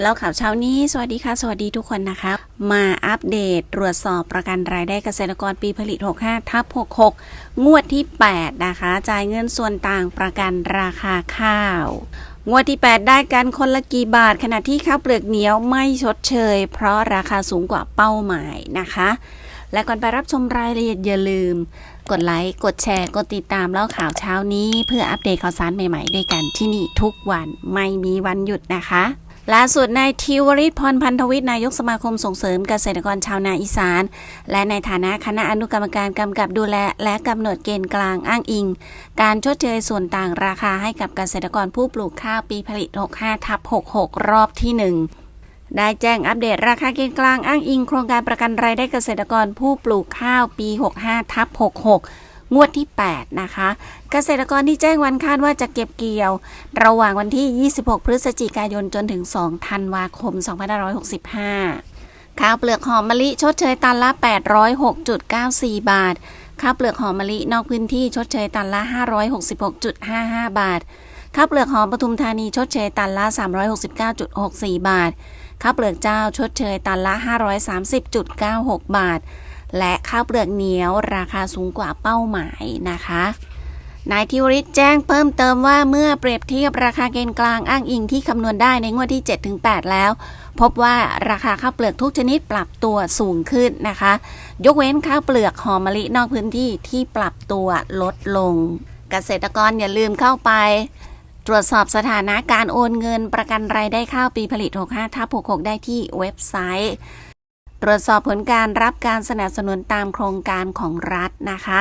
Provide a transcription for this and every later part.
แล้วข่าวเช้านี้ สวัสดีค่ะ สวัสดีทุกคนนะคะ มาอัปเดตตรวจสอบประกันรายได้เกษตรกรปีผลิต 65 ทับ 66 งวดที่ 8 นะคะ จ่ายเงินส่วนต่างประกันราคาข้าว งวดที่ 8 ได้กันคนละกี่บาท ขณะที่ข้าวเปลือกเหนียวไม่ชดเชย เพราะราคาสูงกว่าเป้าหมายนะคะ และก่อนไปรับชมรายละเอียดอย่าลืม กดไลค์ กดแชร์ กดติดตามแล้วข่าวเช้านี้ เพื่ออัปเดตข่าวสารใหม่ๆด้วยกันที่นี่ทุกวันไม่มีวันหยุดนะคะ ล่าสุดนายทิวริศพรพันธวิทย์นายกสมาคมส่งเสริมเกษตรกรชาวนาอีสาน และในฐานะคณะอนุกรรมการกำกับดูแล และกำหนดเกณฑ์กลางอ้างอิง การชดเชยส่วนต่างราคาให้กับเกษตรกรผู้ปลูกข้าวปีผลิต 65ทับ66 รอบที่ 1ได้แจ้งอัปเดตราคาเกณฑ์กลางอ้างอิงโครงการประกันรายได้เกษตรกรผู้ปลูกข้าวปี 65ทับ66 งวดที่ 8 นะคะ เกษตรกรที่แจ้งวันคาดว่าจะเก็บเกี่ยว ระหว่างวันที่ 26 พฤศจิกายนจนถึง 2 ธันวาคม 2565 ข้าวเปลือกหอมมะลิชดเชยตันละ 806.94 บาท ข้าวเปลือกหอมมะลินอกพื้นที่ชดเชยตันละ 566.55 บาท ข้าวเปลือกหอมปทุมธานีชดเชยตันละ 369.64 บาท ข้าวเปลือกเจ้าชดเชยตันละ 530.96 บาท และข้าวเปลือกเหนียวราคาสูงกว่าเป้าหมายนะคะนายทิวริศแจ้งเพิ่มเติมว่าเมื่อเปรียบเทียบราคาเกณฑ์กลางอ้างอิงที่คำนวณได้ในงวดที่ 7-8 แล้ว พบว่าราคาข้าวเปลือกทุกชนิดปรับตัวสูงขึ้นนะคะ ยกเว้นข้าวเปลือกหอมมะลินอกพื้นที่ที่ปรับตัวลดลง เกษตรกรอย่าลืมเข้าไป ตรวจสอบสถานะการโอนเงินประกันรายได้ข้าวปีผลิต 65ทับ66 ได้ที่เว็บไซต์ ตรวจสอบผลการรับการสนับสนุนตามโครงการของรัฐนะคะ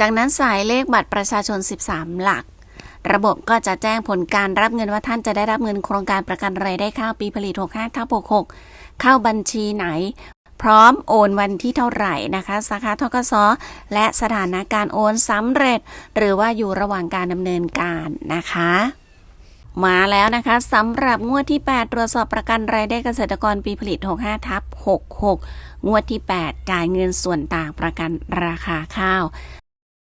จากนั้นสายเลขบัตรประชาชน 13 หลัก ระบบก็จะแจ้งผลการรับเงินว่าท่านจะได้รับเงินโครงการประกันรายได้ข้าวปีผลิต 65ทับ66 เข้าบัญชีไหน พร้อมโอนวันที่เท่าไหร่นะคะ สาขาทกสและสถานะการโอนสำเร็จ หรือว่าอยู่ระหว่างการดำเนินการนะคะ มาแล้วนะคะสำหรับงวดที่ 8 ตรวจสอบประกันรายได้เกษตรกรปีผลิต 65 ทับ 66 งวดที่ 8 จ่ายเงินส่วนต่างประกันราคาข้าว